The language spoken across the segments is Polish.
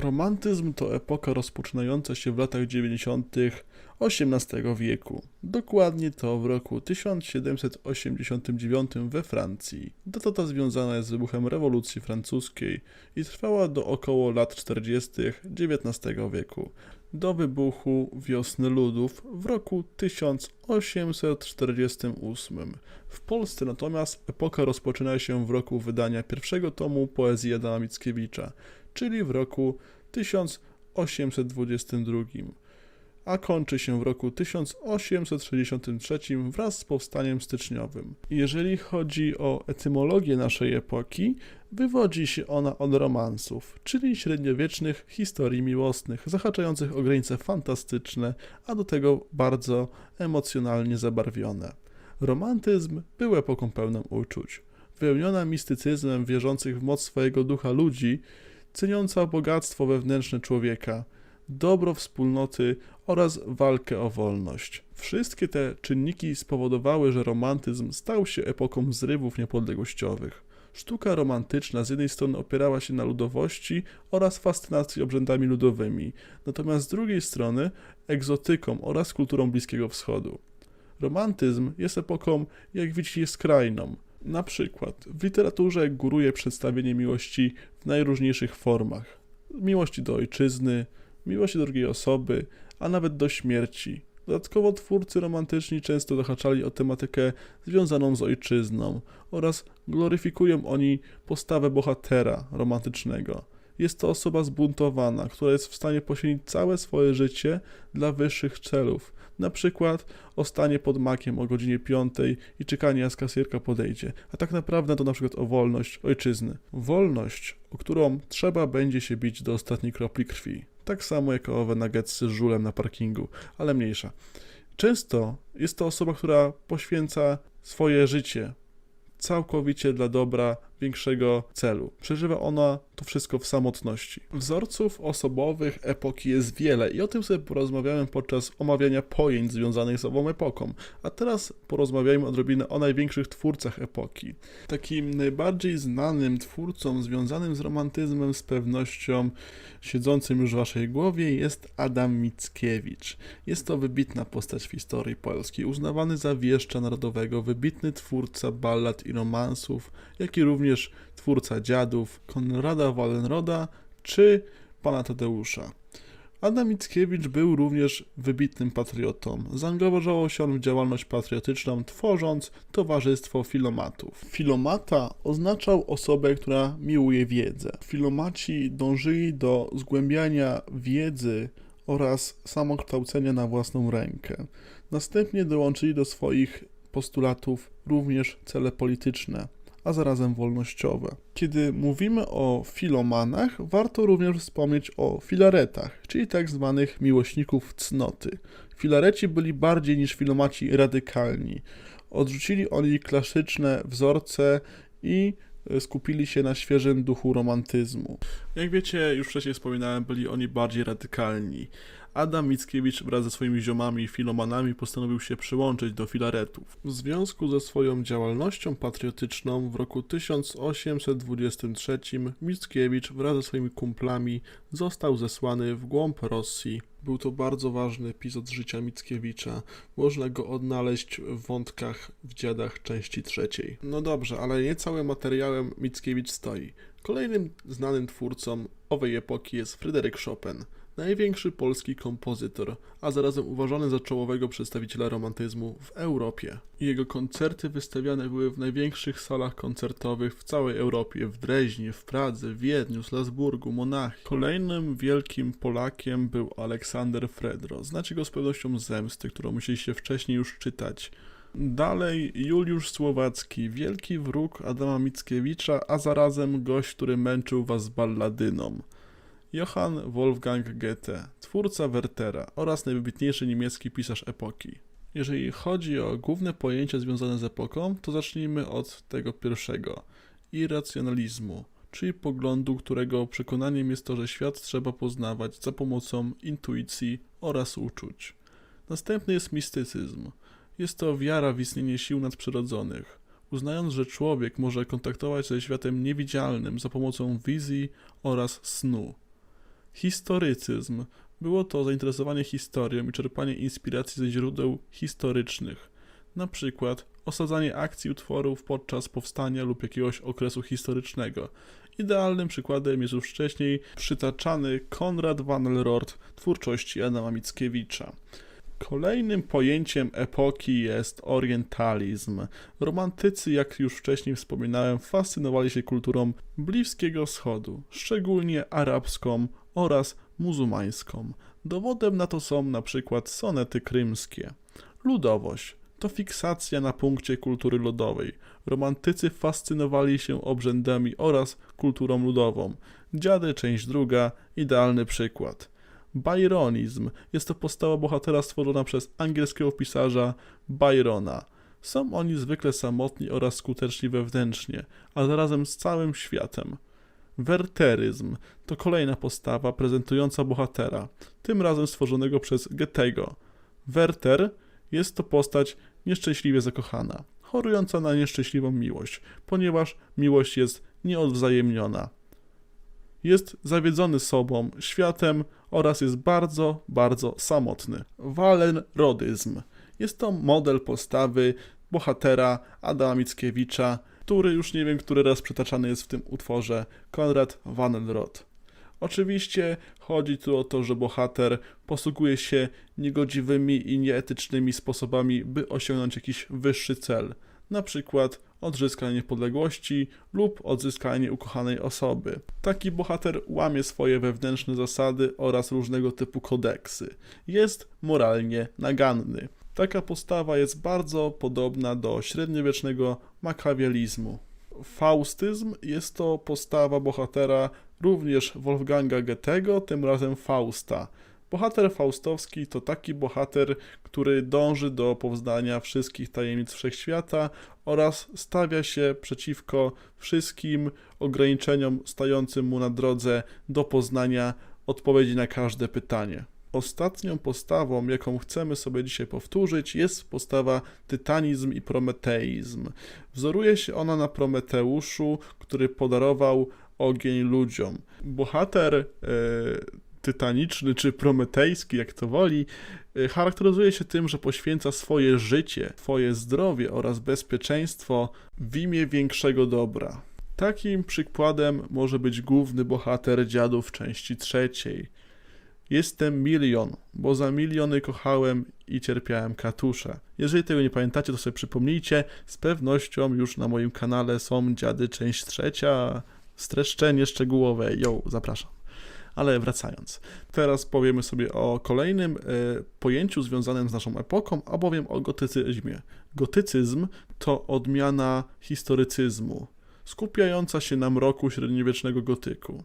Romantyzm to epoka rozpoczynająca się w latach 90. XVIII wieku. Dokładnie to w roku 1789 we Francji. Data ta związana jest z wybuchem rewolucji francuskiej i trwała do około lat 40. XIX wieku. Do wybuchu Wiosny Ludów w roku 1848. W Polsce natomiast epoka rozpoczyna się w roku wydania pierwszego tomu poezji Adama Mickiewicza, czyli w roku 1822, a kończy się w roku 1863 wraz z powstaniem styczniowym. Jeżeli chodzi o etymologię naszej epoki, wywodzi się ona od romansów, czyli średniowiecznych historii miłosnych, zahaczających o granice fantastyczne, a do tego bardzo emocjonalnie zabarwione. Romantyzm był epoką pełną uczuć, wypełniona mistycyzmem wierzących w moc swojego ducha ludzi, ceniąca bogactwo wewnętrzne człowieka, dobro wspólnoty oraz walkę o wolność. Wszystkie te czynniki spowodowały, że romantyzm stał się epoką zrywów niepodległościowych. Sztuka romantyczna z jednej strony opierała się na ludowości oraz fascynacji obrzędami ludowymi, natomiast z drugiej strony egzotyką oraz kulturą Bliskiego Wschodu. Romantyzm jest epoką, jak widzicie, skrajną. Na przykład w literaturze góruje przedstawienie miłości w najróżniejszych formach. Miłości do ojczyzny, miłości do drugiej osoby, a nawet do śmierci. Dodatkowo twórcy romantyczni często zahaczali o tematykę związaną z ojczyzną oraz gloryfikują oni postawę bohatera romantycznego. Jest to osoba zbuntowana, która jest w stanie poświęcić całe swoje życie dla wyższych celów. Na przykład o stanie pod makiem o godzinie 5 i czekanie aż kasjerka podejdzie. A tak naprawdę to na przykład o wolność ojczyzny. Wolność, o którą trzeba będzie się bić do ostatniej kropli krwi. Tak samo jak owe nuggetsy z żulem na parkingu, ale mniejsza. Często jest to osoba, która poświęca swoje życie całkowicie dla dobra większego celu. Przeżywa ona to wszystko w samotności. Wzorców osobowych epoki jest wiele i o tym sobie porozmawiamy podczas omawiania pojęć związanych z ową epoką. A teraz porozmawiajmy odrobinę o największych twórcach epoki. Takim najbardziej znanym twórcą związanym z romantyzmem z pewnością siedzącym już w waszej głowie jest Adam Mickiewicz. Jest to wybitna postać w historii polskiej, uznawany za wieszcza narodowego, wybitny twórca ballad i romansów, jak i również twórca dziadów Konrada Wallenroda czy pana Tadeusza. Adam Mickiewicz był również wybitnym patriotą. Zaangażował się on w działalność patriotyczną, tworząc Towarzystwo Filomatów. Filomata oznaczał osobę, która miłuje wiedzę. Filomaci dążyli do zgłębiania wiedzy oraz samokształcenia na własną rękę. Następnie dołączyli do swoich postulatów również cele polityczne a zarazem wolnościowe. Kiedy mówimy o filomanach, warto również wspomnieć o filaretach, czyli tak zwanych miłośników cnoty. Filareci byli bardziej niż filomaci radykalni. Odrzucili oni klasyczne wzorce i skupili się na świeżym duchu romantyzmu. Jak wiecie, już wcześniej wspominałem, byli oni bardziej radykalni. Adam Mickiewicz wraz ze swoimi ziomami i filomanami postanowił się przyłączyć do filaretów. W związku ze swoją działalnością patriotyczną w roku 1823 Mickiewicz wraz ze swoimi kumplami został zesłany w głąb Rosji. Był to bardzo ważny epizod życia Mickiewicza. Można go odnaleźć w wątkach w dziadach części trzeciej. No dobrze, ale nie całym materiałem Mickiewicz stoi. Kolejnym znanym twórcą owej epoki jest Fryderyk Chopin największy polski kompozytor, a zarazem uważany za czołowego przedstawiciela romantyzmu w Europie. Jego koncerty wystawiane były w największych salach koncertowych w całej Europie, w Dreźnie, w Pradze, Wiedniu, Salzburgu, Monachium. Kolejnym wielkim Polakiem był Aleksander Fredro. Znacie go z pewnością Zemsty, którą musieliście wcześniej już czytać. Dalej Juliusz Słowacki, wielki wróg Adama Mickiewicza, a zarazem gość, który męczył was balladyną. Johann Wolfgang Goethe, twórca Wertera oraz najwybitniejszy niemiecki pisarz epoki. Jeżeli chodzi o główne pojęcia związane z epoką, to zacznijmy od tego pierwszego irracjonalizmu, czyli poglądu, którego przekonaniem jest to, że świat trzeba poznawać za pomocą intuicji oraz uczuć. Następny jest mistycyzm. Jest to wiara w istnienie sił nadprzyrodzonych, uznając, że człowiek może kontaktować się ze światem niewidzialnym za pomocą wizji oraz snu. Historycyzm. Było to zainteresowanie historią i czerpanie inspiracji ze źródeł historycznych. Na przykład osadzanie akcji utworów podczas powstania lub jakiegoś okresu historycznego. Idealnym przykładem jest już wcześniej przytaczany Konrad van Rort twórczości Adama Mickiewicza. Kolejnym pojęciem epoki jest orientalizm. Romantycy, jak już wcześniej wspominałem, fascynowali się kulturą Bliskiego Wschodu, szczególnie arabską oraz muzułmańską. Dowodem na to są na przykład sonety krymskie. Ludowość to fiksacja na punkcie kultury ludowej. Romantycy fascynowali się obrzędami oraz kulturą ludową. Dziady, część druga, idealny przykład. Byronizm jest to postawa bohatera stworzona przez angielskiego pisarza Byrona. Są oni zwykle samotni oraz skuteczni wewnętrznie, a zarazem z całym światem. Werteryzm to kolejna postawa prezentująca bohatera, tym razem stworzonego przez Goethego. Werter jest to postać nieszczęśliwie zakochana, chorująca na nieszczęśliwą miłość, ponieważ miłość jest nieodwzajemniona. Jest zawiedzony sobą, światem oraz jest bardzo, bardzo samotny. Walenrodyzm jest to model postawy bohatera Adama Mickiewicza, który już nie wiem, który raz przytaczany jest w tym utworze, Konrad Wallenrod. Oczywiście chodzi tu o to, że bohater posługuje się niegodziwymi i nieetycznymi sposobami, by osiągnąć jakiś wyższy cel, na przykład odzyskanie niepodległości lub odzyskanie ukochanej osoby. Taki bohater łamie swoje wewnętrzne zasady oraz różnego typu kodeksy. Jest moralnie naganny. Taka postawa jest bardzo podobna do średniowiecznego makiawelizmu. Faustyzm jest to postawa bohatera również Wolfganga Goethego, tym razem Fausta. Bohater faustowski to taki bohater, który dąży do poznania wszystkich tajemnic wszechświata oraz stawia się przeciwko wszystkim ograniczeniom stojącym mu na drodze do poznania odpowiedzi na każde pytanie. Ostatnią postawą, jaką chcemy sobie dzisiaj powtórzyć, jest postawa tytanizm i prometeizm. Wzoruje się ona na Prometeuszu, który podarował ogień ludziom. Bohater e, tytaniczny czy prometejski, jak to woli, e, charakteryzuje się tym, że poświęca swoje życie, swoje zdrowie oraz bezpieczeństwo w imię większego dobra. Takim przykładem może być główny bohater dziadów części trzeciej. Jestem milion, bo za miliony kochałem i cierpiałem katusze. Jeżeli tego nie pamiętacie, to sobie przypomnijcie. Z pewnością już na moim kanale są dziady część trzecia, streszczenie szczegółowe. Yo, zapraszam. Ale wracając, teraz powiemy sobie o kolejnym e, pojęciu związanym z naszą epoką, a bowiem o gotycyzmie. Gotycyzm to odmiana historycyzmu, skupiająca się na mroku średniowiecznego gotyku.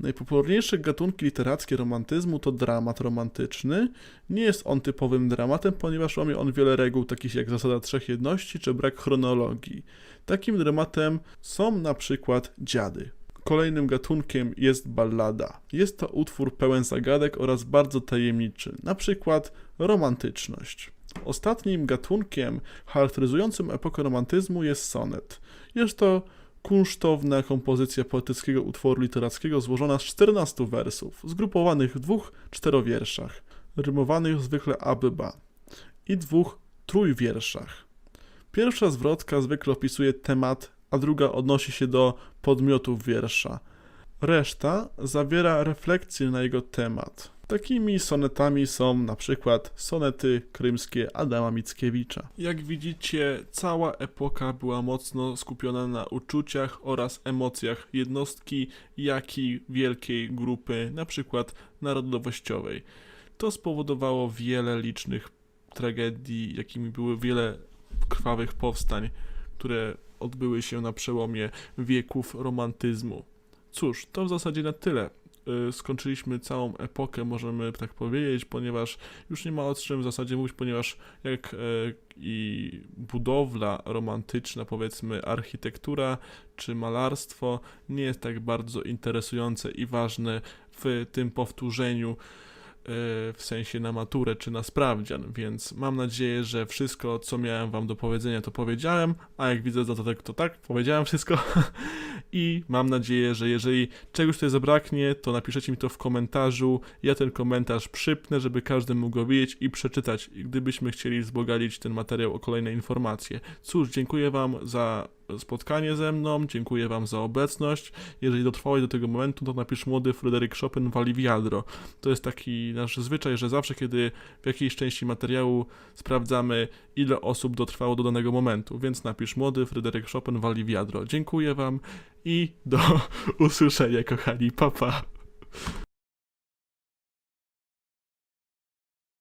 Najpopularniejsze gatunki literackie romantyzmu to dramat romantyczny. Nie jest on typowym dramatem, ponieważ łamie on wiele reguł, takich jak zasada trzech jedności czy brak chronologii. Takim dramatem są na przykład dziady. Kolejnym gatunkiem jest ballada. Jest to utwór pełen zagadek oraz bardzo tajemniczy, na przykład romantyczność. Ostatnim gatunkiem charakteryzującym epokę romantyzmu jest sonet. Jest to kunsztowna kompozycja poetyckiego utworu literackiego złożona z 14 wersów, zgrupowanych w dwóch czterowierszach, rymowanych zwykle abyba, i dwóch trójwierszach. Pierwsza zwrotka zwykle opisuje temat, a druga odnosi się do podmiotów wiersza. Reszta zawiera refleksję na jego temat. Takimi sonetami są na przykład sonety krymskie Adama Mickiewicza. Jak widzicie, cała epoka była mocno skupiona na uczuciach oraz emocjach jednostki, jak i wielkiej grupy, na przykład narodowościowej. To spowodowało wiele licznych tragedii, jakimi były wiele krwawych powstań, które odbyły się na przełomie wieków romantyzmu. Cóż, to w zasadzie na tyle. Y, skończyliśmy całą epokę, możemy tak powiedzieć, ponieważ już nie ma o czym w zasadzie mówić, ponieważ jak e, i budowla romantyczna, powiedzmy architektura czy malarstwo nie jest tak bardzo interesujące i ważne w tym powtórzeniu w sensie na maturę czy na sprawdzian, więc mam nadzieję, że wszystko, co miałem wam do powiedzenia, to powiedziałem, a jak widzę dodatek, to tak, powiedziałem wszystko. I mam nadzieję, że jeżeli czegoś tutaj zabraknie, to napiszecie mi to w komentarzu, ja ten komentarz przypnę, żeby każdy mógł go widzieć i przeczytać, gdybyśmy chcieli wzbogacić ten materiał o kolejne informacje. Cóż, dziękuję wam za spotkanie ze mną, dziękuję wam za obecność, jeżeli dotrwałeś do tego momentu, to napisz młody Fryderyk Chopin wali wiadro. To jest taki nasz zwyczaj, że zawsze, kiedy w jakiejś części materiału sprawdzamy, ile osób dotrwało do danego momentu, więc napisz młody Fryderyk Chopin wali wiadro. Dziękuję wam i do usłyszenia, kochani. Papa. Pa.